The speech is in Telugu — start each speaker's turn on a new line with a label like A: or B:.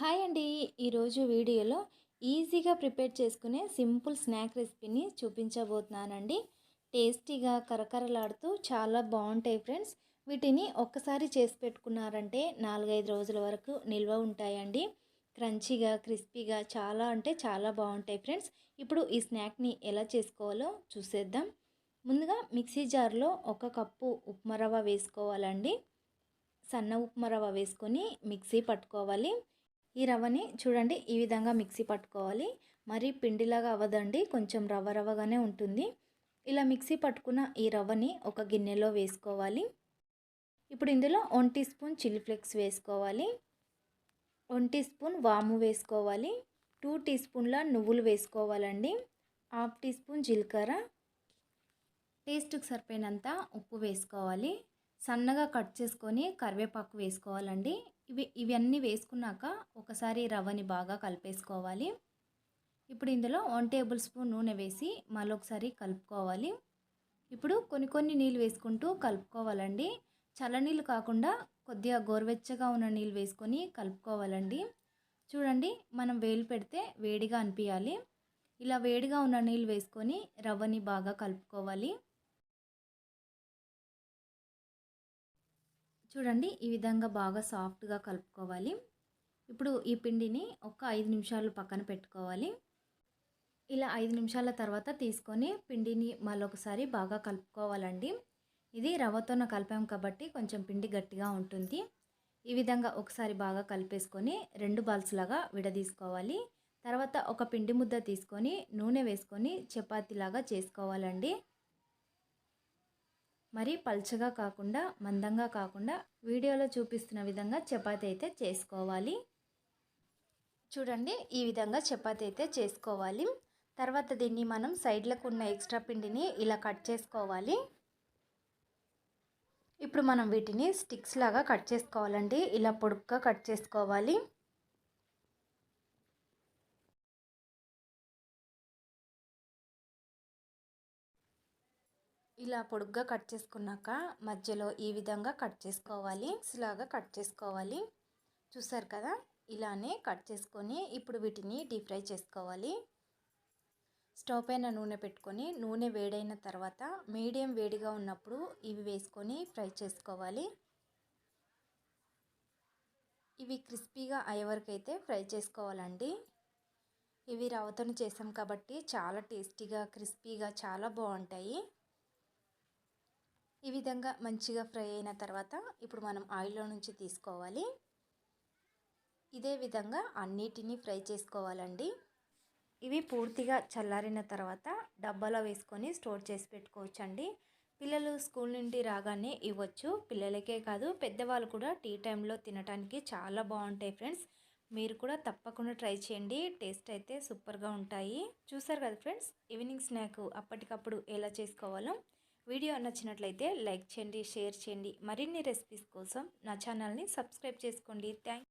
A: హాయ్ అండి. ఈరోజు వీడియోలో ఈజీగా ప్రిపేర్ చేసుకునే సింపుల్ స్నాక్ రెసిపీని చూపించబోతున్నానండి. టేస్టీగా కరకరలాడుతూ చాలా బాగుంటాయి ఫ్రెండ్స్. వీటిని ఒక్కసారి చేసి పెట్టుకున్నారంటే నాలుగైదు రోజుల వరకు నిల్వ ఉంటాయండి. క్రంచీగా క్రిస్పీగా చాలా అంటే చాలా బాగుంటాయి ఫ్రెండ్స్. ఇప్పుడు ఈ స్నాక్ని ఎలా చేసుకోవాలో చూసేద్దాం. ముందుగా మిక్సీ జార్లో ఒక కప్పు ఉప్మా రవ్వ వేసుకోవాలండి. సన్న ఉప్మా రవ్వ వేసుకొని మిక్సీ పట్టుకోవాలి. ఈ రవ్వని చూడండి ఈ విధంగా మిక్సీ పట్టుకోవాలి. మరి పిండిలాగా అవ్వదండి కొంచెం రవ్వ రవ్వగానే ఉంటుంది. ఇలా మిక్సీ పట్టుకున్న ఈ రవ్వని ఒక గిన్నెలో వేసుకోవాలి. ఇప్పుడు ఇందులో one teaspoon chilli flakes వేసుకోవాలి. వన్ టీ స్పూన్ వాము వేసుకోవాలి. టూ టీ స్పూన్ల నువ్వులు వేసుకోవాలండి. హాఫ్ టీ స్పూన్ జీలకర్ర. టేస్ట్కి సరిపోయినంత ఉప్పు వేసుకోవాలి. సన్నగా కట్ చేసుకొని కరివేపాకు వేసుకోవాలండి. ఇవి ఇవన్నీ వేసుకున్నాక ఒకసారి రవ్వని బాగా కలిపేసుకోవాలి. ఇప్పుడు ఇందులో వన్ టేబుల్ స్పూన్ నూనె వేసి మరొకసారి కలుపుకోవాలి. ఇప్పుడు కొన్ని కొన్ని నీళ్ళు వేసుకుంటూ కలుపుకోవాలండి. చల్లనీళ్ళు కాకుండా కొద్దిగా గోరువెచ్చగా ఉన్న నీళ్ళు వేసుకొని కలుపుకోవాలండి. చూడండి మనం వేలు పెడితే వేడిగా అనిపించాలి ఇలా వేడిగా ఉన్న నీళ్ళు వేసుకొని రవ్వని బాగా కలుపుకోవాలి. చూడండి ఈ విధంగా బాగా సాఫ్ట్గా కలుపుకోవాలి. ఇప్పుడు ఈ పిండిని ఒక ఐదు నిమిషాలు పక్కన పెట్టుకోవాలి. ఇలా ఐదు నిమిషాల తర్వాత తీసుకొని పిండిని మళ్ళొకసారి బాగా కలుపుకోవాలండి. ఇది రవ్వతోన కలిపాం కాబట్టి కొంచెం పిండి గట్టిగా ఉంటుంది. ఈ విధంగా ఒకసారి బాగా కలిపేసుకొని రెండు బాల్స్ లాగా విడదీసుకోవాలి. తర్వాత ఒక పిండి ముద్ద తీసుకొని నూనె వేసుకొని చపాతీలాగా చేసుకోవాలండి. మరి పల్చగా కాకుండా మందంగా కాకుండా వీడియోలో చూపిస్తున్న విధంగా చపాతి అయితే చేసుకోవాలి. చూడండి ఈ విధంగా చపాతి అయితే చేసుకోవాలి. తర్వాత దీన్ని మనం సైడ్లకు ఉన్న ఎక్స్ట్రా పిండిని ఇలా కట్ చేసుకోవాలి. ఇప్పుడు మనం వీటిని స్టిక్స్ లాగా కట్ చేసుకోవాలండి. ఇలా పొడుగ్గా కట్ చేసుకోవాలి. ఇలా పొడుగ్గా కట్ చేసుకున్నాక మధ్యలో ఈ విధంగా కట్ చేసుకోవాలి. లాగా కట్ చేసుకోవాలి. చూసారు కదా? ఇలానే కట్ చేసుకొని ఇప్పుడు వీటిని డీప్ ఫ్రై చేసుకోవాలి. స్టవ్ పైన నూనె పెట్టుకొని నూనె వేడైన తర్వాత మీడియం వేడిగా ఉన్నప్పుడు ఇవి వేసుకొని ఫ్రై చేసుకోవాలి. ఇవి క్రిస్పీగా అయ్యే వరకు అయితే ఫ్రై చేసుకోవాలండి. ఇవి రవ్వతోని చేసాం కాబట్టి చాలా టేస్టీగా క్రిస్పీగా చాలా బాగుంటాయి. ఈ విధంగా మంచిగా ఫ్రై అయిన తర్వాత ఇప్పుడు మనం ఆయిల్లో నుంచి తీసుకోవాలి. ఇదే విధంగా అన్నిటినీ ఫ్రై చేసుకోవాలండి. ఇవి పూర్తిగా చల్లారిన తర్వాత డబ్బాలో వేసుకొని స్టోర్ చేసి పెట్టుకోవచ్చండి. పిల్లలు స్కూల్ నుండి రాగానే ఇవ్వచ్చు. పిల్లలకే కాదు పెద్దవాళ్ళు కూడా టీ టైంలో తినడానికి చాలా బాగుంటాయి ఫ్రెండ్స్. మీరు కూడా తప్పకుండా ట్రై చేయండి. టేస్ట్ అయితే సూపర్గా ఉంటాయి. చూసారు కదా ఫ్రెండ్స్ ఈవినింగ్ స్నాక్ అప్పటికప్పుడు ఎలా చేసుకోవాలో. వీడియో నచ్చినట్లయితే లైక్ చేయండి షేర్ చేయండి. మరిన్ని రెసిపీస్ కోసం నా ఛానల్ని సబ్స్క్రైబ్ చేసుకోండి. థ్యాంక్